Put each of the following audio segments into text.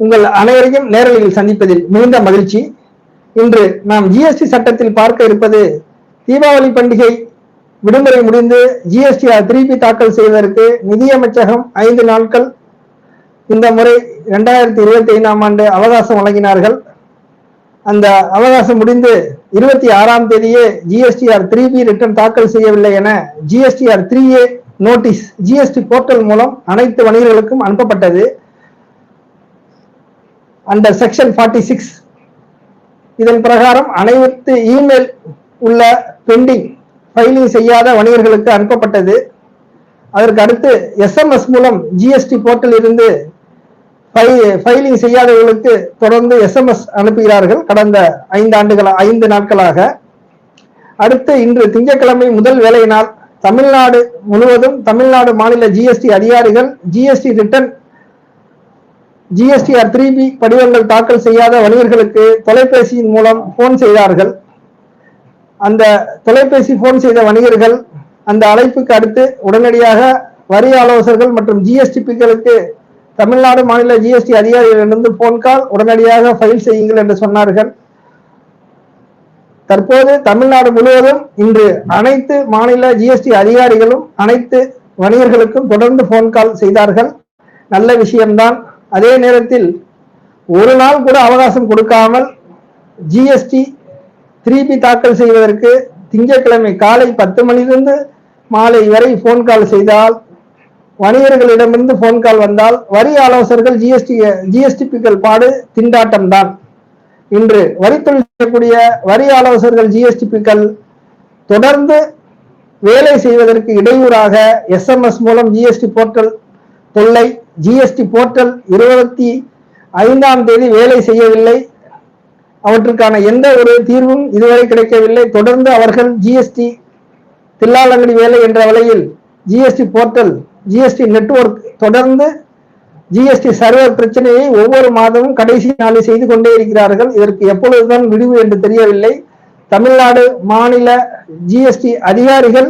உங்கள் அனைவரையும் நேரலையில் சந்திப்பதில் மிகுந்த மகிழ்ச்சி. இன்று நாம் ஜிஎஸ்டி சட்டத்தில் பார்க்க இருப்பது தீபாவளி பண்டிகை. விடுமுறை முடிந்து ஜிஎஸ்டிஆர் திருப்பி தாக்கல் செய்வதற்கு நிதியமைச்சகம் ஐந்து நாட்கள். இந்த முறை இரண்டாயிரத்தி இருபத்தி ஐந்தாம் ஆண்டு அவகாசம் வழங்கினார்கள். அந்த அவகாசம் முடிந்து இருபத்தி ஆறாம் தேதியே ஜிஎஸ்டிஆர் த்ரீ பி ரிட்டர்ன் தாக்கல் செய்யவில்லை என GSTR three A notice GST portal மூலம் அனைத்து வணிகர்களுக்கும் அனுப்பப்பட்டது. அண்டர் செக்ஷன் ஃபார்ட்டி சிக்ஸ் இதன் பிரகாரம் அனைத்து இமெயில் உள்ள பெண்டிங் ஃபைலிங் செய்யாத வணிகர்களுக்கு அனுப்பப்பட்டது. அதற்கு அடுத்து எஸ்எம்எஸ் மூலம் ஜிஎஸ்டி போர்ட்டல் இருந்து ஃபைலிங் செய்யாதவர்களுக்கு தொடர்ந்து எஸ்எம்எஸ் அனுப்புகிறார்கள் கடந்த ஐந்து ஆண்டுகள ஐந்து நாட்களாக. அடுத்து இன்று திங்கட்கிழமை முதல் வேலை நாள் தமிழ்நாடு முழுவதும் தமிழ்நாடு மாநில ஜிஎஸ்டி அதிகாரிகள் GST return GST R three B படிவங்கள் தாக்கல் செய்யாத வணிகர்களுக்கு தொலைபேசியின் மூலம் போன் செய்தார்கள். அந்த தொலைபேசி போன் செய்த வணிகர்கள் அந்த அழைப்புக்கு அடுத்து உடனடியாக வரி ஆலோசகர்கள் மற்றும் ஜிஎஸ்டி பிக்களுக்கு தமிழ்நாடு மாநில ஜிஎஸ்டி அதிகாரிகளிடமிருந்து போன் கால் உடனடியாக ஃபைல் செய்யுங்கள் என்று சொன்னார்கள். தற்போது தமிழ்நாடு முழுவதும் இன்று அனைத்து மாநில ஜிஎஸ்டி அதிகாரிகளும் அனைத்து வணிகர்களுக்கும் தொடர்ந்து போன் கால் செய்தார்கள். நல்ல விஷயம்தான். அதே நேரத்தில் ஒரு நாள் கூட அவகாசம் கொடுக்காமல் ஜிஎஸ்டி த்ரீ பி தாக்கல் செய்வதற்கு திங்கட்கிழமை காலை பத்து மணிலிருந்து மாலை வரை போன் கால் செய்தால் வணிகர்களிடமிருந்து போன் கால் வந்தால் வரி ஆலோசகர்கள் ஜிஎஸ்டி ஜிஎஸ்டிபிக்கள் பாடு திண்டாட்டம் தான் இன்று வரித்தொழில் செய்யக்கூடிய வரி ஆலோசகர்கள் ஜிஎஸ்டிபிக்கள் தொடர்ந்து வேலை செய்வதற்கு இடையூறாக எஸ்எம்எஸ் மூலம் ஜிஎஸ்டி போர்ட்டல் தொல்லை ஜிஎஸ்டி போர்ட்டல் இருபத்தி ஐந்தாம் தேதி வேலை செய்யவில்லை. அவற்றுக்கான எந்த ஒரு தீர்வும் இதுவரை கிடைக்கவில்லை. தொடர்ந்து அவர்கள் ஜிஎஸ்டி தில்லாலங்கடி வேலை என்ற வகையில் ஜிஎஸ்டி போர்ட்டல் ஜிஎஸ்டி நெட்வொர்க் தொடர்ந்து ஜிஎஸ்டி சர்வர் பிரச்சனையை ஒவ்வொரு மாதமும் கடைசி நாளில் செய்து கொண்டே இருக்கிறார்கள். இதற்கு எப்பொழுதுதான் விடுவு என்று தெரியவில்லை. தமிழ்நாடு மாநில ஜிஎஸ்டி அதிகாரிகள்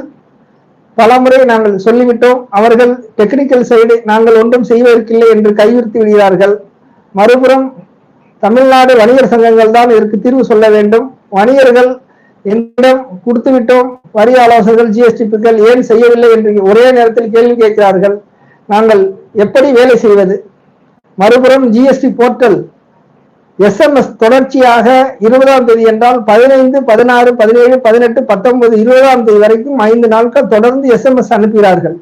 பலமுறை நாங்கள் சொல்லிவிட்டோம் அவர்கள் டெக்னிக்கல் சைடு நாங்கள் ஒன்றும் செய்வதற்கில்லை என்று கைவிரித்து விடுகிறார்கள். மறுபுறம் தமிழ்நாடு வணிகர் சங்கங்கள் தான் இதற்கு தீர்வு சொல்ல வேண்டும். வணிகர்கள் என்னிடம் கொடுத்து விட்டோம் வரி ஆலோசகர்கள் ஜிஎஸ்டி பிக்கள் ஏன் செய்யவில்லை என்று ஒரே நேரத்தில் கேள்வி கேட்கிறார்கள். நாங்கள் எப்படி வேலை செய்வது? மறுபுறம் ஜிஎஸ்டி போர்ட்டல் எஸ்எம்எஸ் தொடர்ச்சியாக இருபதாம் தேதி என்றால் பதினைந்து பதினாறு பதினேழு பதினெட்டு பத்தொன்பது இருபதாம் தேதி வரைக்கும் ஐந்து நாட்கள் தொடர்ந்து எஸ்எம்எஸ் அனுப்புகிறார்கள்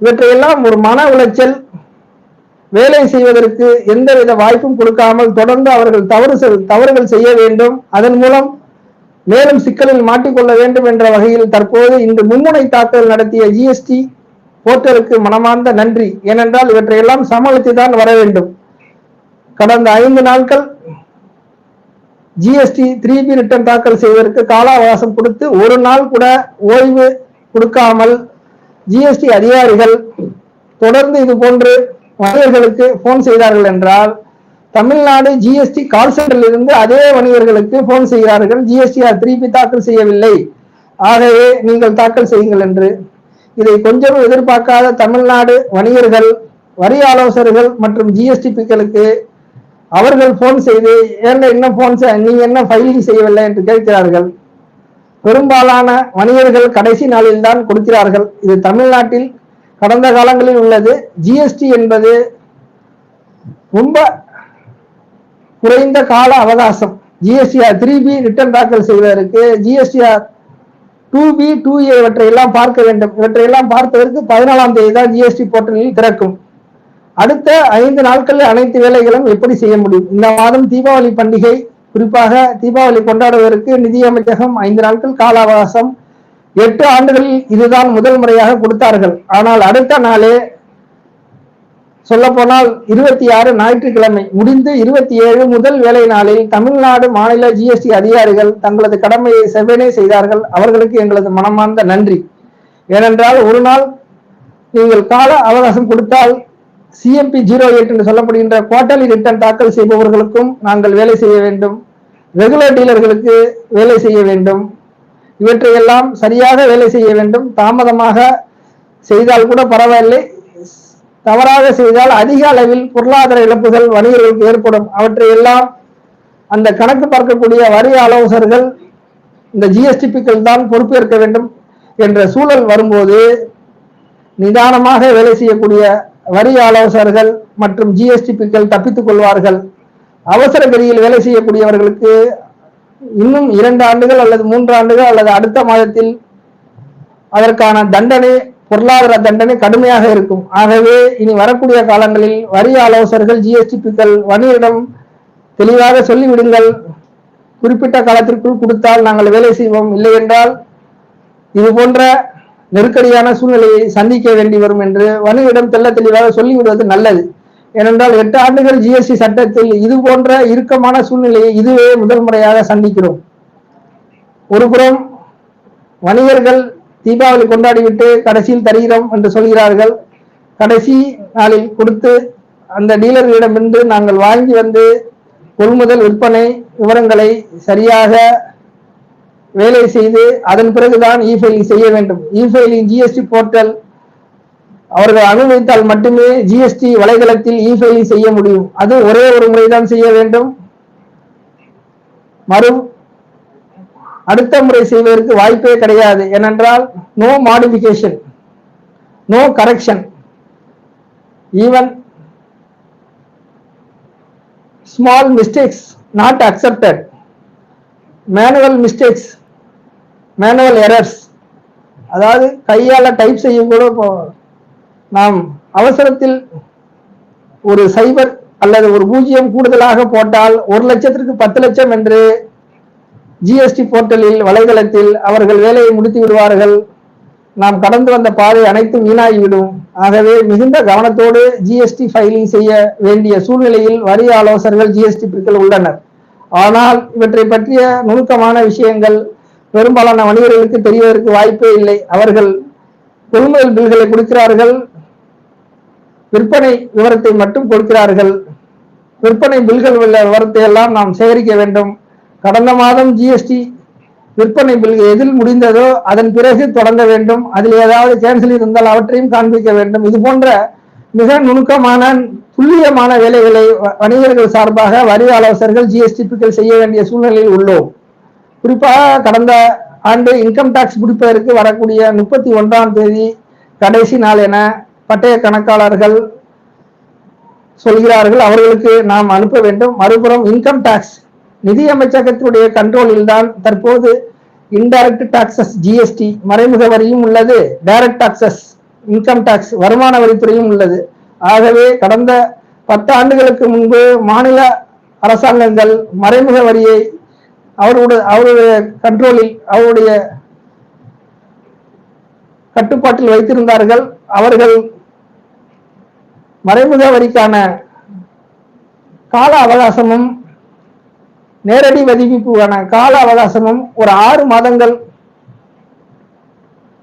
இவற்றையெல்லாம் ஒரு மன உளைச்சல் வேலை செய்வதற்கு எந்தவித வாய்ப்பும் கொடுக்காமல் தொடர்ந்து அவர்கள் தவறு தவறுகள் செய்ய வேண்டும். அதன் மூலம் மேலும் சிக்கலில் மாட்டிக்கொள்ள வேண்டும் என்ற வகையில் தற்போது இன்று மும்முனை தாக்கல் நடத்திய ஜிஎஸ்டி போர்ட்டலுக்கு மனமார்ந்த நன்றி. ஏனென்றால் இவற்றையெல்லாம் சமாளித்து தான் வர வேண்டும். கடந்த ஐந்து நாட்கள் ஜிஎஸ்டி த்ரீ பி ரிட்டர்ன் தாக்கல் செய்வதற்கு கால அவகாசம் கொடுத்து ஒரு நாள் கூட ஓய்வு கொடுக்காமல் ஜிஎஸ்டி அதிகாரிகள் தொடர்ந்து இது போன்று வணிகர்களுக்கு போன் செய்தார்கள் என்றால் தமிழ்நாடு ஜிஎஸ்டி கால் சென்டரில் இருந்து அதே வணிகர்களுக்கு போன் செய்கிறார்கள். ஜிஎஸ்டிஆர் திருப்பி தாக்கல் செய்யவில்லை. ஆகவே நீங்கள் தாக்கல் செய்யுங்கள் என்று. இதை கொஞ்சம் எதிர்பார்க்காத தமிழ்நாடு வணிகர்கள் வரி ஆலோசகர்கள் மற்றும் ஜிஎஸ்டி பிக்களுக்கு அவர்கள் போன் செய்து ஏன் இன்னும் போன் நீங்க என்ன ஃபைலிங் செய்யவில்லை? என்று கேட்கிறார்கள். பெரும்பாலான வணிகர்கள் கடைசி நாளில் தான் கொடுக்கிறார்கள். இது தமிழ்நாட்டில் கடந்த காலங்களில் உள்ளது. ஜிஎஸ்டி என்பது ரொம்ப குறைந்த கால அவகாசம். ஜிஎஸ்டிஆர் த்ரீ பி ரிட்டர்ன் தாக்கல் செய்வதற்கு GSTR two B two A இவற்றையெல்லாம் பார்க்க வேண்டும். இவற்றையெல்லாம் பார்ப்பதற்கு பதினாலாம் தேதி தான் ஜிஎஸ்டி போர்ட்டலில் திறக்கும். அடுத்த ஐந்து நாட்களில் அனைத்து வேலைகளும் எப்படி செய்ய முடியும்? இந்த மாதம் தீபாவளி பண்டிகை குறிப்பாக தீபாவளி கொண்டாடுவதற்கு நிதியமைச்சகம் ஐந்து நாட்கள் கால அவகாசம் எட்டு ஆண்டுகளில் இதுதான் முதல் முறையாக கொடுத்தார்கள். ஆனால் அடுத்த நாளே சொல்ல போனால் இருபத்தி ஆறு ஞாயிற்றுக்கிழமை முடிந்து இருபத்தி ஏழு முதல் வேலை நாளில் தமிழ்நாடு மாநில ஜிஎஸ்டி அதிகாரிகள் தங்களது கடமையை செவ்வனே செய்தார்கள். அவர்களுக்கு எங்களது மனமார்ந்த நன்றி. ஏனென்றால் ஒரு நாள் நீங்கள் கால அவகாசம் கொடுத்தால் சிஎம்பி ஜீரோ எயிட் என்று சொல்லப்படுகின்ற குவார்டர்லி ரிட்டர்ன் தாக்கல் செய்பவர்களுக்கும் நாங்கள் வேலை செய்ய வேண்டும். ரெகுலர் டீலர்களுக்கு வேலை செய்ய வேண்டும். இவற்றையெல்லாம் சரியாக வேலை செய்ய வேண்டும். தாமதமாக செய்தால் கூட பரவாயில்லை. தவறாக செய்தால் அதிக அளவில் பொருளாதார இழப்புகள் வணிகர்களுக்கு ஏற்படும். அவற்றையெல்லாம் அந்த கணக்கு பார்க்கக்கூடிய வரி ஆலோசகர்கள் இந்த ஜிஎஸ்டிபிக்கள் தான் பொறுப்பேற்க வேண்டும் என்ற சூழல் வரும்போது நிதானமாக வேலை செய்யக்கூடிய வரி ஆலோசகர்கள் மற்றும் ஜிஎஸ்டிபிக்கள் தப்பித்துக் கொள்வார்கள். அவசர கதியில் வேலை செய்யக்கூடியவர்களுக்கு இன்னும் இரண்டு ஆண்டுகள் அல்லது மூன்று ஆண்டுகள் அல்லது அடுத்த மாதத்தில் அதற்கான தண்டனை பொருளாதார தண்டனை கடுமையாக இருக்கும். ஆகவே இனி வரக்கூடிய காலங்களில் வரி ஆலோசகர்கள் ஜிஎஸ்டிபிக்கள் வணிகரிடம் தெளிவாக சொல்லிவிடுங்கள். குறிப்பிட்ட காலத்திற்குள் கொடுத்தால் நாங்கள் வேலை செய்வோம். இல்லை என்றால் இது போன்ற நெருக்கடியான சூழ்நிலையை சந்திக்க வேண்டி வரும் என்று வணிகிடம் தெல்ல தெளிவாக சொல்லிவிடுவது நல்லது. ஏனென்றால் எட்டு ஆண்டுகள் ஜிஎஸ்டி சட்டத்தில் இது போன்ற இறுக்கமான சூழ்நிலையை இதுவே முதல் முறையாக சந்திக்கிறோம். ஒருபுறம் வணிகர்கள் தீபாவளி கொண்டாடிவிட்டு கடைசியில் தருகிறோம் என்று சொல்கிறார்கள். கடைசி நாளில் கொடுத்து அந்த டீலர்களிடமிருந்து நாங்கள் வாங்கி வந்து கொள்முதல் விற்பனை விவரங்களை சரியாக வேலை செய்து அதன் பிறகுதான் இ ஃபைலிங் செய்ய வேண்டும். இ ஃபைலிங் ஜிஎஸ்டி போர்ட்டல் அவர்கள் அனுமதித்தால் மட்டுமே ஜிஎஸ்டி வலைதளத்தில் இ ஃபைலிங் செய்ய முடியும். அது ஒரே ஒரு முறைதான் செய்ய வேண்டும். மறு அடுத்த முறை செய்வதற்கு வாய்ப்பே கிடையாது. ஏனென்றால் no modification no correction even small mistakes not accepted manual mistakes manual errors அதாவது கையால் டைப் செய்யும் கூட இப்போ நாம் அவசரத்தில் ஒரு சைபர் அல்லது ஒரு பூஜ்ஜியம் கூடுதலாக போட்டால் ஒரு லட்சத்திற்கு பத்து லட்சம் என்று ஜிஎஸ்டி போர்ட்டலில் வலைதளத்தில் அவர்கள் வேலையை முடித்து விடுவார்கள். நாம் கடந்து வந்த பாதை அனைத்தும் வீணாகிவிடும். ஆகவே மிகுந்த கவனத்தோடு ஜிஎஸ்டி ஃபைலிங் செய்ய வேண்டிய சூழ்நிலையில் வரி ஆலோசகர்கள் ஜிஎஸ்டி பிற்கள் உள்ளனர். ஆனால் இவற்றை பற்றிய நுணுக்கமான விஷயங்கள் பெரும்பாலான வணிகர்களுக்கு தெரியவதற்கு வாய்ப்பே இல்லை. அவர்கள் கொள்முதல் பில்களை கொடுக்கிறார்கள். விற்பனை விவரத்தை மட்டும் கொடுக்கிறார்கள். விற்பனை பில்கள் உள்ள விவரத்தை எல்லாம் நாம் சேகரிக்க வேண்டும். கடந்த மாதம் ஜிஎஸ்டி விற்பனை பில் எதில் முடிந்ததோ அதன் பிறகு தொடங்க வேண்டும். அதில் ஏதாவது கேன்சல் இருந்தால் அவற்றையும் காண்பிக்க வேண்டும். இது போன்ற மிக நுணுக்கமான துல்லியமான வேலைகளை வணிகர்கள் சார்பாக வரி ஆலோசகர்கள் ஜிஎஸ்டிபிக்கள் செய்ய வேண்டிய சூழ்நிலையில் உள்ளோம். குறிப்பாக கடந்த ஆண்டு இன்கம் டாக்ஸ் பிடிப்பதற்கு வரக்கூடிய முப்பத்தி ஒன்றாம் தேதி கடைசி நாள் என பட்டய கணக்காளர்கள் சொல்கிறார்கள். அவர்களுக்கு நாம் அனுப்ப வேண்டும். மறுபுறம் இன்கம் டாக்ஸ் நிதியமைச்சகத்துடைய கண்ட்ரோலில் தான் தற்போது இன்டைரக்ட் டாக்ஸஸ் ஜிஎஸ்டி மறைமுக வரியும் உள்ளது. டைரக்ட் டாக்ஸஸ் இன்கம் டாக்ஸ் வருமான வரித்துறையும் உள்ளது. ஆகவே கடந்த பத்து ஆண்டுகளுக்கு முன்பு மாநில அரசாங்கங்கள் மறைமுக வரியை அவருடைய அவருடைய கண்ட்ரோலில் அவருடைய கட்டுப்பாட்டில் வைத்திருந்தார்கள். அவர்கள் மறைமுக வரிக்கான கால அவகாசமும் நேரடி வதிப்புக்கான கால அவகாசமும் ஒரு ஆறு மாதங்கள்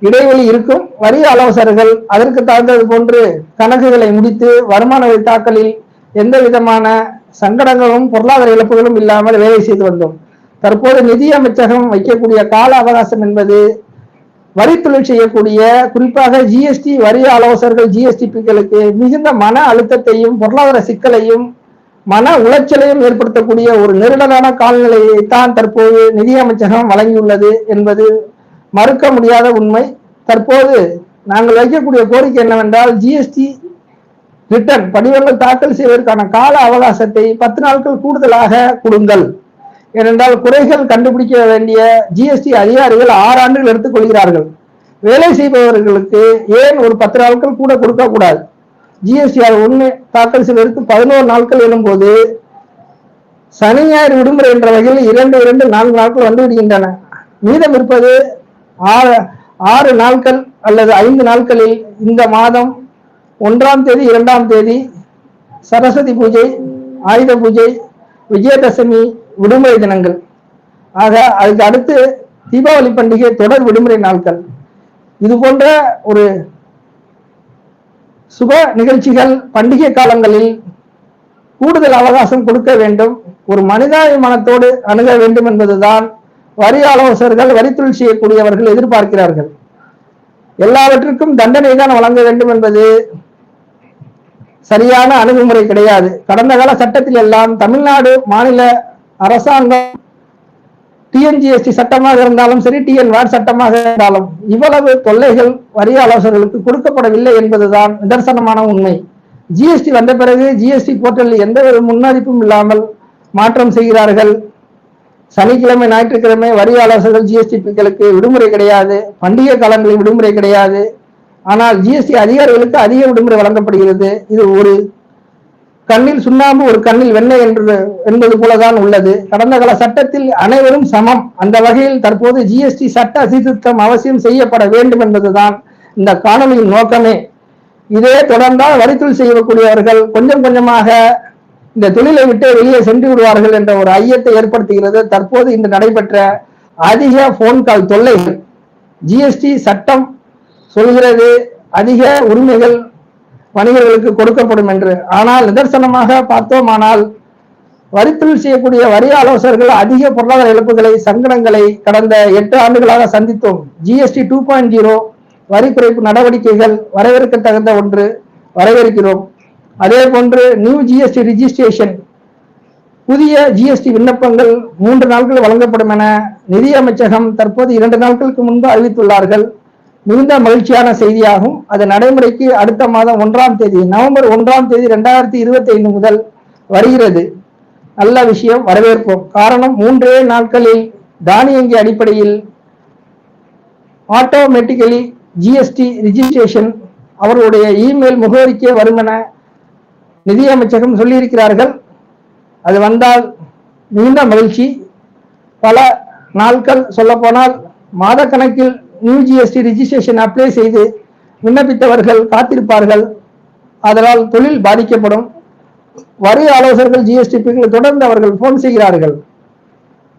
இடைவெளி இருக்கும். வரி ஆலோசகர்கள் அதற்கு தகுந்தது போன்று கணக்குகளை முடித்து வருமான வரி தாக்கலில் எந்த விதமான சங்கடங்களும் பொருளாதார இழப்புகளும் இல்லாமல் வேலை செய்து வந்தோம். தற்போது நிதியமைச்சகம் வைக்கக்கூடிய கால அவகாசம் என்பது வரி தொழில் செய்யக்கூடிய குறிப்பாக ஜிஎஸ்டி வரி ஆலோசகர்கள் ஜிஎஸ்டிபிக்களுக்கு மிகுந்த மன அழுத்தத்தையும் பொருளாதார சிக்கலையும் மன உளைச்சலையும் ஏற்படுத்தக்கூடிய ஒரு நெருடலான காலநிலையை தான் தற்போது நிதியமைச்சகம் வழங்கியுள்ளது என்பது மறுக்க முடியாத உண்மை. தற்போது நாங்கள் வைக்கக்கூடிய கோரிக்கை என்னவென்றால் ஜிஎஸ்டி ரிட்டர்ன் படிவங்கள் தாக்கல் செய்வதற்கான கால அவகாசத்தை பத்து நாட்கள் கூடுதலாக கொடுங்கள். ஏனென்றால் குறைகள் கண்டுபிடிக்க வேண்டிய ஜிஎஸ்டி அதிகாரிகள் ஆறு ஆண்டுகள் எடுத்துக்கொள்கிறார்கள் வேலை செய்பவர்களுக்கு ஏன் ஒரு பத்து நாட்கள் கூட கொடுக்க கூடாது? ஜிஎஸ்டி அது ஒன்று தாக்கல் செய்வதற்கு பதினோரு நாட்கள் எனும்போது சனி ஞாயிறு விடுமுறை என்ற வகையில் இரண்டு இரண்டு நான்கு நாட்கள் வந்து விடுகின்றன. மீதம் இருப்பது ஆறு ஆறு நாட்கள் அல்லது ஐந்து நாட்களில் இந்த மாதம் ஒன்றாம் தேதி இரண்டாம் தேதி சரஸ்வதி பூஜை ஆயுத பூஜை விஜயதசமி விடுமுறை தினங்கள். ஆக அதுக்கு அடுத்து தீபாவளி பண்டிகை தொடர் விடுமுறை நாட்கள். இது போன்ற ஒரு சுப நிகழ்ச்சிகள் பண்டிகை காலங்களில் கூடுதல் அவகாசம் கொடுக்க வேண்டும். ஒரு மனிதாபிமானத்தோடு அணுக வேண்டும் என்பதுதான் வரி ஆலோசகர்கள் வரித்தொழில் செய்யக்கூடியவர்கள் எதிர்பார்க்கிறார்கள். எல்லாவற்றிற்கும் தண்டனை தான் வழங்க வேண்டும் என்பது சரியான அணுகுமுறை கிடையாது. கடந்த கால சட்டத்தில் எல்லாம் தமிழ்நாடு மாநில அரசாங்கம் டிஎன்ஜிஎஸ்டி சட்டமாக இருந்தாலும் சரி டிஎன் வார்டு சட்டமாக இருந்தாலும் இவ்வளவு தொல்லைகள் வரி ஆலோசகர்களுக்கு கொடுக்கப்படவில்லை என்பதுதான் நிதர்சனமான உண்மை. ஜிஎஸ்டி வந்த பிறகு ஜிஎஸ்டி போர்ட்டலில் எந்த ஒரு முன்னறிப்பும் இல்லாமல் மாற்றம் செய்கிறார்கள். சனிக்கிழமை ஞாயிற்றுக்கிழமை வரி ஆலோசகர்கள் ஜிஎஸ்டிகளுக்கு விடுமுறை கிடையாது. பண்டிகை காலங்களில் விடுமுறை கிடையாது. ஆனால் ஜிஎஸ்டி அதிகாரிகளுக்கு அதிக விடுமுறை வழங்கப்படுகிறது. இது ஒரு கண்ணில் சுண்ணாம்பு ஒரு கண்ணில் வெண்ணெய் என்று என்பது போலதான் உள்ளது. கடந்த கால சட்டத்தில் அனைவரும் சமம். அந்த வகையில் தற்போது ஜிஎஸ்டி சட்ட சீர்திருத்தம் அவசியம் செய்யப்பட வேண்டும் என்பதுதான் இந்த காணொலியின் நோக்கமே. இதே தொடர்ந்தால் வரித்துள் செய்யக்கூடியவர்கள் கொஞ்சம் கொஞ்சமாக இந்த தொழிலை விட்டு வெளியே சென்று விடுவார்கள் என்ற ஒரு ஐயத்தை ஏற்படுத்துகிறது. தற்போது இன்று நடைபெற்ற அதிக போன் கால் தொல்லைகள் ஜிஎஸ்டி சட்டம் சொல்கிறது. அதிக உரிமைகள் வணிகர்களுக்கு கொடுக்கப்படும் என்று. ஆனால் நிதர்சனமாக பார்த்தோமானால் வரித்தொழில் செய்யக்கூடிய வரி ஆலோசகர்கள் அதிக பொருளாதார இழப்புகளை சங்கடங்களை கடந்த எட்டு ஆண்டுகளாக சந்தித்தோம். ஜிஎஸ்டி டூ பாயிண்ட் ஜீரோ வரி குறைப்பு நடவடிக்கைகள் வரவேற்க தகுந்த ஒன்று வரவேற்கிறோம். அதே போன்று நியூ ஜிஎஸ்டி ரிஜிஸ்ட்ரேஷன் புதிய ஜிஎஸ்டி விண்ணப்பங்கள் மூன்று நாட்கள் வழங்கப்படும் என நிதி அமைச்சகம் தற்போது இரண்டு நாட்களுக்கு முன்பு அறிவித்துள்ளார்கள். மிகுந்த மகிழ்ச்சியான செய்தியாகும். அது நடைமுறைக்கு அடுத்த மாதம் ஒன்றாம் தேதி நவம்பர் ஒன்றாம் தேதி ரெண்டாயிரத்தி இருபத்தி ஐந்து முதல் வருகிறது. நல்ல விஷயம் வரவேற்போம். காரணம் மூன்றே நாட்களில் தானியங்கி அடிப்படையில் ஆட்டோமேட்டிக்கலி ஜிஎஸ்டி ரிஜிஸ்ட்ரேஷன் அவர்களுடைய இமெயில் முகவரிக்கே வரும் என நிதியமைச்சகம் சொல்லியிருக்கிறார்கள். அது வந்தால் மிகுந்த மகிழ்ச்சி. பல நாட்கள் சொல்லப்போனால் மாதக்கணக்கில் நியூ ஜிஎஸ்டி ரிஜிஸ்ட்ரேஷன் அப்ளை செய்து விண்ணப்பித்தவர்கள் காத்திருப்பார்கள். அதனால் தொழில் பாதிக்கப்படும். வரி ஆலோசகர்கள் ஜிஎஸ்டி தொடர்ந்து அவர்கள் போன் செய்கிறார்கள்.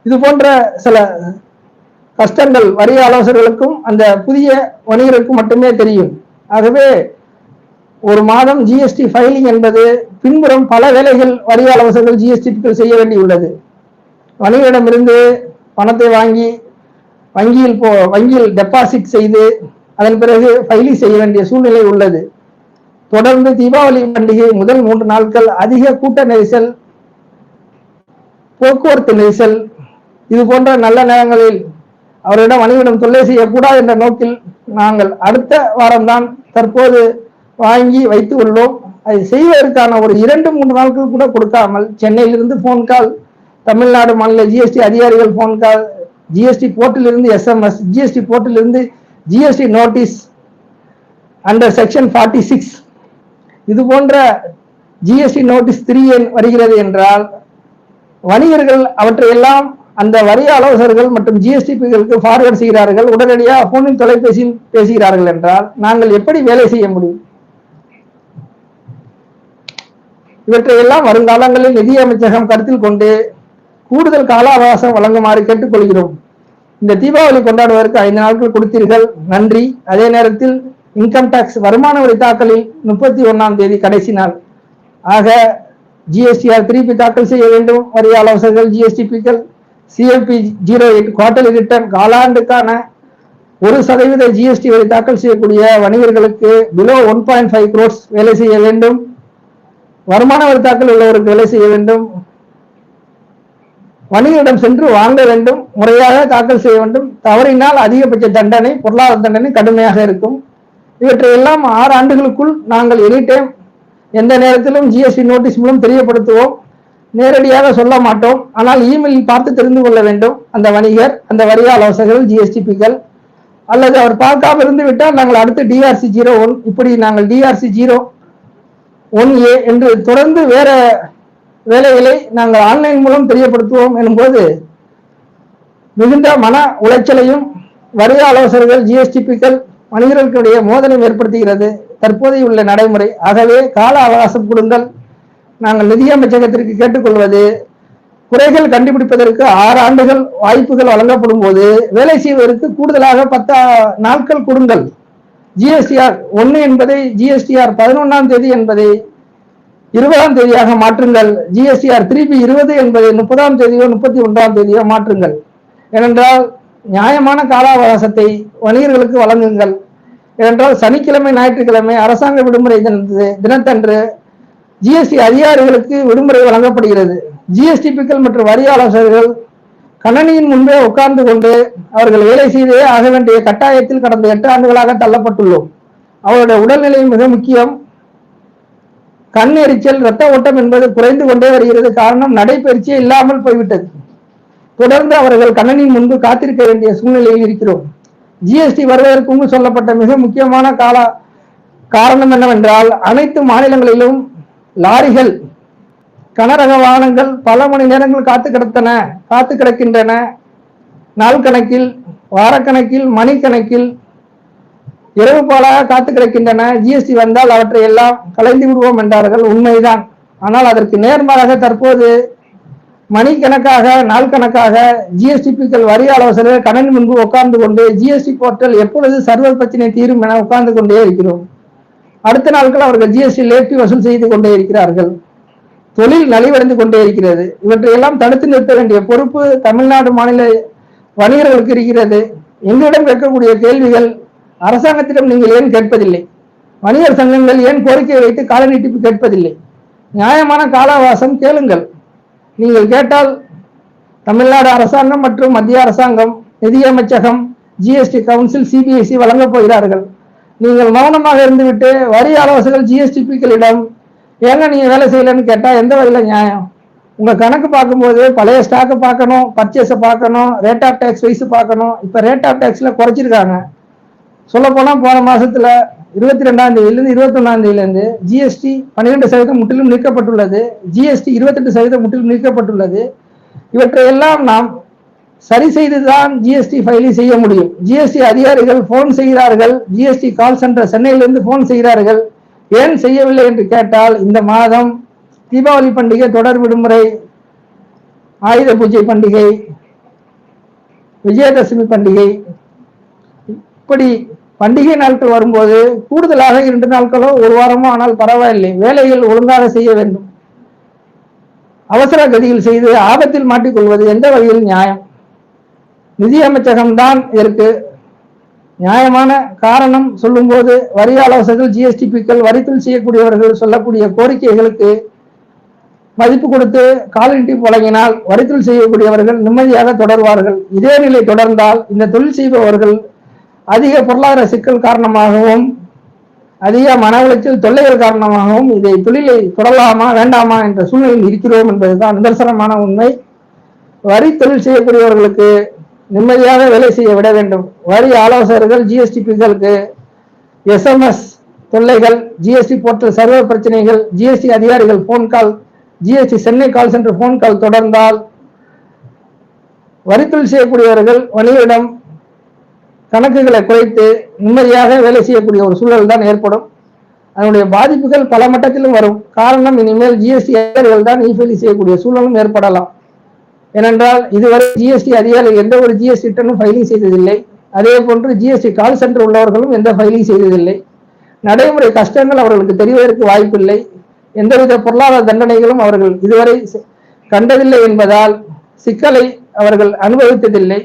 இது போன்ற சில கஷ்டங்கள் வரி ஆலோசகர்களுக்கும் அந்த புதிய வணிகருக்கும் மட்டுமே தெரியும். ஆகவே ஒரு மாதம் ஜிஎஸ்டி ஃபைலிங் என்பது பின்புறம் பல வேலைகள் வரி ஆலோசகர்கள் ஜிஎஸ்டி செய்ய வேண்டியுள்ளது. வணிகரிடமிருந்து பணத்தை வாங்கி வங்கியில் போ வங்கியில் டெபாசிட் செய்து அதன் பிறகு ஃபைலி செய்ய வேண்டிய சூழ்நிலை உள்ளது. தொடர்ந்து தீபாவளி பண்டிகை முதல் மூன்று நாட்கள் அதிக கூட்ட நெரிசல் போக்குவரத்து நெரிசல் இது போன்ற நல்ல நேரங்களில் அவரிடம் வணிகரிடம் தொல்லை செய்யக்கூடாது என்ற நோக்கில் நாங்கள் அடுத்த வாரம்தான் தற்போது வாங்கி வைத்து உள்ளோம். அதை செய்வதற்கான ஒரு இரண்டு மூன்று நாட்கள் கூட கொடுக்காமல் சென்னையிலிருந்து போன் கால் தமிழ்நாடு மாநில ஜிஎஸ்டி அதிகாரிகள் போன் கால் ஜிஎஸ்டி போர்ட்டிலிருந்து SMS GST போர்ட்டிலிருந்து GST notice under section forty six இது போன்ற ஜிஎஸ்டி நோட்டீஸ் த்ரீ வருகிறது என்றால் வணிகர்கள் அவற்றையெல்லாம் அந்த வரி ஆலோசகர்கள் மற்றும் ஜிஎஸ்டிபிகளுக்கு ஃபார்வர்ட் செய்கிறார்கள் உடனடியாக போனின் தொலைபேசியில் பேசுகிறார்கள் என்றால் நாங்கள் எப்படி வேலை செய்ய முடியும்? இவற்றையெல்லாம் வருங்காலங்களில் நிதியமைச்சகம் கருத்தில் கொண்டு கூடுதல் கால அவகாசம் வழங்குமாறு கேட்டுக்கொள்கிறோம். இந்த தீபாவளி கொண்டாடுவதற்கு ஐந்து நாட்கள் கொடுத்தீர்கள். நன்றி. அதே நேரத்தில் இன்கம் டாக்ஸ் வருமான வரி தாக்கலில் முப்பத்தி ஒன்னாம் தேதி கடைசி நாள். ஆக ஜிஎஸ்டிஆர் திருப்பி தாக்கல் செய்ய வேண்டும். வரி ஆலோசகர்கள் ஜிஎஸ்டிபிக்கள் CLP zero eight quarterly return காலாண்டுக்கான ஒரு சதவீத ஜிஎஸ்டி வரி தாக்கல் செய்யக்கூடிய வணிகர்களுக்கு below one point five crores வேலை செய்ய வேண்டும். வருமான வரி தாக்கல் உள்ளவருக்கு வேலை செய்ய வேண்டும். வணிகரிடம் சென்று வாங்க வேண்டும் முறையாக தாக்கல் செய்ய வேண்டும். தவறினால் அதிகபட்ச தண்டனை பொருளாதார தண்டனை கடுமையாக இருக்கும். இவற்றையெல்லாம் ஆறு ஆண்டுகளுக்குள் நாங்கள் எனி டைம் எந்த நேரத்திலும் ஜிஎஸ்டி நோட்டீஸ் மூலம் தெரியப்படுத்துவோம். நேரடியாக சொல்ல மாட்டோம். ஆனால் இமெயில் பார்த்து தெரிந்து கொள்ள வேண்டும். அந்த வணிகர் அந்த வரி ஆலோசகர்கள் ஜிஎஸ்டிபிக்கள் அல்லது அவர் பார்க்காம இருந்து விட்டால் நாங்கள் அடுத்து டிஆர்சி ஜீரோ ஒன் இப்படி நாங்கள் டிஆர்சி ஜீரோ ஒன் ஏ என்று தொடர்ந்து வேற வேலைகளை நாங்கள் ஆன்லைன் மூலம் தெரியப்படுத்துவோம் எனும்போது மிகுந்த மன உளைச்சலையும் வரி ஆலோசகர்கள் ஜிஎஸ்டிபிக்கள் வணிகர்களுடைய மோதலையும் ஏற்படுத்துகிறது. தற்போதைய உள்ள நடைமுறை. ஆகவே கால அவகாசம் கொடுங்கள். நாங்கள் நிதியமைச்சகத்திற்கு கேட்டுக்கொள்வது குறைகள் கண்டுபிடிப்பதற்கு ஆறு ஆண்டுகள் வாய்ப்புகள் வழங்கப்படும் போது வேலை செய்வதற்கு கூடுதலாக பத்து நாட்கள் கொடுங்கள். ஜிஎஸ்டிஆர் ஒன்று என்பதை ஜிஎஸ்டிஆர் பதினொன்றாம் தேதி என்பதை இருபதாம் தேதியாக மாற்றுங்கள். ஜிஎஸ்டிஆர் திருப்பி இருபது என்பதை முப்பதாம் தேதியோ முப்பத்தி ஒன்றாம் தேதியோ மாற்றுங்கள். ஏனென்றால் நியாயமான கால அவகாசத்தை வணிகர்களுக்கு வழங்குங்கள். ஏனென்றால் சனிக்கிழமை ஞாயிற்றுக்கிழமை அரசாங்க விடுமுறை தினத்தன்று ஜிஎஸ்டி அதிகாரிகளுக்கு விடுமுறை வழங்கப்படுகிறது. ஜிஎஸ்டிபிக்கள் மற்றும் வரி ஆலோசகர்கள் கணனியின் முன்பே உட்கார்ந்து கொண்டு அவர்கள் வேலை செய்தே ஆக வேண்டிய கட்டாயத்தில் கடந்த எட்டு ஆண்டுகளாக தள்ளப்பட்டுள்ளோம். அவருடைய உடல்நிலை மிக முக்கியம். கண் எரிச்சல் இரத்த ஓட்டம் என்பது குறைந்து கொண்டே வருகிறது. காரணம் நடைபயிற்சியே இல்லாமல் போய்விட்டது. தொடர்ந்து அவர்கள் கண்ணனின் முன்பு காத்திருக்க வேண்டிய சூழ்நிலையில் இருக்கிறோம். ஜிஎஸ்டி வருவதற்கு முன்பு சொல்லப்பட்ட மிக முக்கியமான கால காரணம் என்னவென்றால் அனைத்து மாநிலங்களிலும் லாரிகள் கனரக வாகனங்கள் பல மணி நேரங்கள் காத்து கிடத்தன காத்து கிடக்கின்றன. நாள் கணக்கில் வாரக்கணக்கில் மணிக்கணக்கில் இரவு பாலாக காத்து கிடக்கின்றன. ஜிஎஸ்டி வந்தால் அவற்றை எல்லாம் கலைந்து விடுவோம் என்றார்கள். உண்மைதான். ஆனால் அதற்கு நேர்மாறாக தற்போது மணிக்கணக்காக நாள் கணக்காக ஜிஎஸ்டிபிக்கள் வரி ஆலோசகர்கள் கடன் முன்பு உட்கார்ந்து கொண்டு ஜிஎஸ்டி போர்ட்டல் எப்பொழுது சர்வர் பிரச்சனை தீரும் என உட்கார்ந்து கொண்டே இருக்கிறோம். அடுத்த நாட்கள் அவர்கள் ஜிஎஸ்டி லேட்டி வசூல் செய்து கொண்டே இருக்கிறார்கள். தொழில் நலிவடைந்து கொண்டே இருக்கிறது. இவற்றையெல்லாம் தடுத்து நிறுத்த வேண்டிய பொறுப்பு தமிழ்நாடு மாநில வணிகர்களுக்கு இருக்கிறது. எங்களிடம் கேட்கக்கூடிய கேள்விகள் அரசாங்கத்திடம் நீங்கள் ஏன் கேட்பதில்லை? வணிகர் சங்கங்கள் ஏன் கோரிக்கை வைத்து கால நீட்டிப்பு கேட்பதில்லை? நியாயமான காலாவாசம் கேளுங்கள். நீங்கள் கேட்டால் தமிழ்நாடு அரசாங்கம் மற்றும் மத்திய அரசாங்கம் நிதியமைச்சகம் ஜிஎஸ்டி கவுன்சில் சிபிஎஸ்இ வழங்கப் போகிறார்கள். நீங்கள் மௌனமாக இருந்துவிட்டு வரி ஆலோசகர் ஜிஎஸ்டிபிக்களிடம் ஏங்க நீங்க வேலை செய்யலன்னு கேட்டா எந்த வகையில நியாயம்? உங்க கணக்கு பார்க்கும்போது பழைய ஸ்டாக்கை பார்க்கணும் பர்ச்சேஸை பார்க்கணும் ரேட் ஆஃப் டேக்ஸ் வைஸ் பார்க்கணும். இப்போ ரேட் ஆஃப் டேக்ஸில் குறைச்சிருக்காங்க. சொல்ல போனா போன மாசத்துல இருபத்தி ரெண்டாம் தேதியிலிருந்து இருபத்தி ஒன்னாம் தேதியிலிருந்து ஜிஎஸ்டி பன்னிரெண்டு சதவீதம் முற்றிலும் நீக்கப்பட்டுள்ளது. ஜிஎஸ்டி இருபத்தெட்டு சதவீதம் முற்றிலும் நீக்கப்பட்டுள்ளது. இவற்றை எல்லாம் நாம் சரி செய்துதான் ஜிஎஸ்டி ஃபைலிங் செய்ய முடியும். ஜிஎஸ்டி அதிகாரிகள் போன் செய்கிறார்கள். ஜிஎஸ்டி கால் சென்டர் சென்னையிலிருந்து போன் செய்கிறார்கள். ஏன் செய்யவில்லை என்று கேட்டால் இந்த மாதம் தீபாவளி பண்டிகை தொடர் விடுமுறை ஆயுத பூஜை பண்டிகை விஜயதசமி பண்டிகை இப்படி பண்டிகை நாட்கள் வரும்போது கூடுதலாக இரண்டு நாட்களோ ஒரு வாரமோ ஆனால் பரவாயில்லை. வேலைகள் ஒழுங்காக செய்ய வேண்டும். அவசர கதியில் செய்து ஆபத்தில் மாட்டிக்கொள்வது எந்த வகையில் நியாயம்? நிதியமைச்சகம்தான் இதற்கு நியாயமான காரணம் சொல்லும்போது வரி ஆலோசகர்கள் ஜிஎஸ்டிபிக்கள் வரித்தில் செய்யக்கூடியவர்கள் சொல்லக்கூடிய கோரிக்கைகளுக்கு மதிப்பு கொடுத்து காலனிட்டி வழங்கினால் வரித்தில் செய்யக்கூடியவர்கள் நிம்மதியாக தொடர்வார்கள். இதே நிலை தொடர்ந்தால் இந்த தொழில் செய்பவர்கள் அதிக பொருளாதார சிக்கல் காரணமாகவும் அதிக மன உளைச்சல் தொல்லைகள் காரணமாகவும் இதை தொழிலை தொடரலாமா வேண்டாமா என்ற சூழ்நிலையில் இருக்கிறோம் என்பதுதான் நிதர்சனமான உண்மை. வரி தொழில் செய்யக்கூடியவர்களுக்கு நிம்மதியாக வேலை செய்ய விட வேண்டும். வரி ஆலோசகர்கள் ஜிஎஸ்டிபிகளுக்கு எஸ்எம்எஸ் தொல்லைகள் ஜிஎஸ்டி போர்ட்டல் சர்வர் பிரச்சனைகள் ஜிஎஸ்டி அதிகாரிகள் phone call GST Chennai call center phone call தொடர்ந்தால் வரித்தொழில் செய்யக்கூடியவர்கள் வணிகரிடம் கணக்குகளை குறைத்து நிம்மதியாக வேலை செய்யக்கூடிய ஒரு சூழல் தான் ஏற்படும். அதனுடைய பாதிப்புகள் பல மட்டத்திலும் வரும். காரணம் இனிமேல் ஜிஎஸ்டி அதிகாரிகள் தான் இஃபைலி செய்யக்கூடிய சூழலும் ஏற்படலாம். ஏனென்றால் இதுவரை ஜிஎஸ்டி அதிகாரிகள் எந்த ஒரு ஜிஎஸ்டி ரிட்டனும் ஃபைலிங் செய்ததில்லை. அதே போன்று ஜிஎஸ்டி கால் சென்டர் உள்ளவர்களும் எந்த ஃபைலிங் செய்ததில்லை. நடைமுறை கஷ்டங்கள் அவர்களுக்கு தெரிவதற்கு வாய்ப்பில்லை. எந்தவித பொருளாதார தண்டனைகளும் அவர்கள் இதுவரை கண்டதில்லை என்பதால் சிக்கலை அவர்கள் அனுபவித்ததில்லை.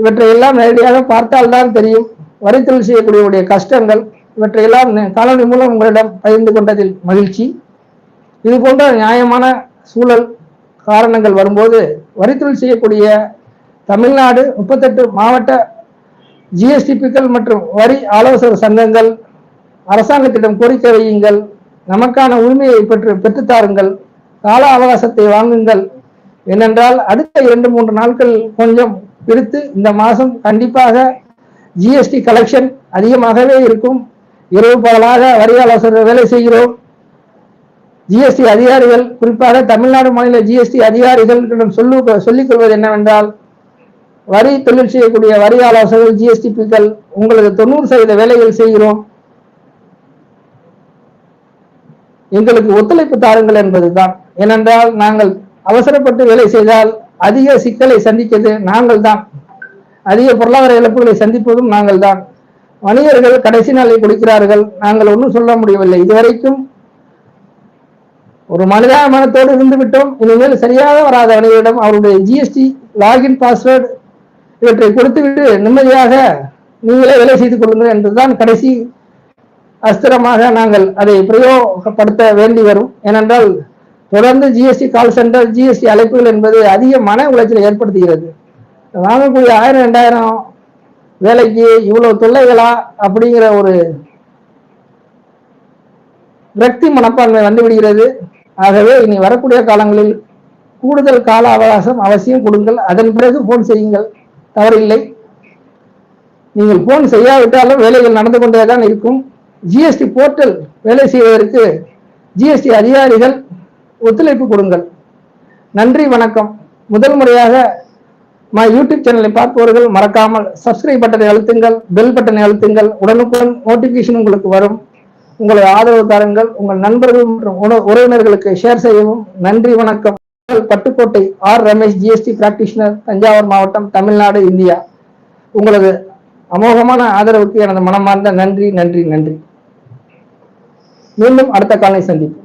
இவற்றையெல்லாம் நேரடியாக பார்த்தால்தான் தெரியும். வரித்தொழில் செய்யக்கூடியவருடைய கஷ்டங்கள் இவற்றையெல்லாம் காலனி மூலம் உங்களிடம் பகிர்ந்து கொண்டதில் மகிழ்ச்சி. இது போன்ற நியாயமான சூழல் காரணங்கள் வரும்போது வரித்தொழில் செய்யக்கூடிய தமிழ்நாடு முப்பத்தெட்டு மாவட்ட ஜிஎஸ்டிபிக்கள் மற்றும் வரி ஆலோசகர் சங்கங்கள் அரசாங்கத்திடம் கோரிக்கை வையுங்கள். நமக்கான உரிமையை பெற்று பெற்றுத்தாருங்கள். கால அவகாசத்தை வாங்குங்கள். ஏனென்றால் அடுத்த இரண்டு மூன்று நாட்கள் கொஞ்சம் பிரித்து இந்த மாதம் கண்டிப்பாக ஜிஎஸ்டி கலெக்ஷன் அதிகமாகவே இருக்கும். இரவு பகலாக வரி ஆலோசகர் வேலை செய்கிறோம். ஜிஎஸ்டி அதிகாரிகள் குறிப்பாக தமிழ்நாடு மாநில ஜிஎஸ்டி அதிகாரிகளிடம் சொல்லு சொல்லிக் கொள்வது என்னவென்றால் வரி தொழில் செய்யக்கூடிய வரி ஆலோசகர்கள் ஜிஎஸ்டிபிக்கள் உங்களுக்கு தொண்ணூறு சதவீத வேலைகள் செய்கிறோம். எங்களுக்கு ஒத்துழைப்பு தாருங்கள் என்பதுதான். ஏனென்றால் நாங்கள் அவசரப்பட்டு வேலை செய்தால் அதிக சிக்கலை சந்திக்கிறது நாங்கள் தான் அதிக பொருளாதார இழப்புகளை சந்திப்பதும் நாங்கள் தான் வணிகர்கள் கடைசி நாளை கொடுக்கிறார்கள். நாங்கள் ஒன்றும் சொல்ல முடியவில்லை. இதுவரைக்கும் ஒரு மனிதாபிமானத்தோடு இருந்து விட்டோம் இனிமேல் சரியாக வராத வணிகரிடம் அவருடைய ஜிஎஸ்டி லாகின் பாஸ்வேர்டு இவற்றை கொடுத்துவிட்டு நிம்மதியாக நீங்களே வேலை செய்து கொள்ளுங்கள் என்றுதான் கடைசி அஸ்திரமாக நாங்கள் அதை பிரயோகப்படுத்த வேண்டி வரும். ஏனென்றால் தொடர்ந்து ஜிஎஸ்டி கால் சென்டர் ஜிஎஸ்டி அழைப்புகள் என்பது அதிக மன உளைச்சலை ஏற்படுத்துகிறது. வாங்கக்கூடிய ஆயிரம் ரெண்டாயிரம் வேலைக்கு இவ்வளவு தொல்லைகளா அப்படிங்கிற ஒரு விரக்தி மனப்பான்மை வந்துவிடுகிறது. ஆகவே இனி வரக்கூடிய காலங்களில் கூடுதல் கால அவகாசம் அவசியம் கொடுங்கள். அதன் பிறகு போன் செய்யுங்கள். தவறில்லை. நீங்கள் போன் செய்யாவிட்டாலும் வேலைகள் நடந்து கொண்டே தான் இருக்கும் ஜிஎஸ்டி போர்ட்டல் வேலை செய்வதற்கு ஜிஎஸ்டி அதிகாரிகள் ஒத்துழைப்பு கொடுங்கள். நன்றி வணக்கம். முதல் முறையாக மா யூடியூப் சேனலை பார்ப்பவர்கள் மறக்காமல் சப்ஸ்கிரைப் பட்டனை அழுத்துங்கள் பெல் பட்டனை அழுத்துங்கள். உடனுக்குடன் நோட்டிபிகேஷன் உங்களுக்கு வரும். உங்களை ஆதரவு தாருங்கள். உங்கள் நண்பர்கள் மற்றும் உறவினர்களுக்கு ஷேர் செய்யவும். நன்றி வணக்கம். Pattukkottai R Ramesh GST practitioner Thanjavur மாவட்டம் தமிழ்நாடு இந்தியா. உங்களது அமோகமான ஆதரவுக்கு எனது மனமார்ந்த நன்றி நன்றி நன்றி. மீண்டும் அடுத்த காலை சந்திப்போம்.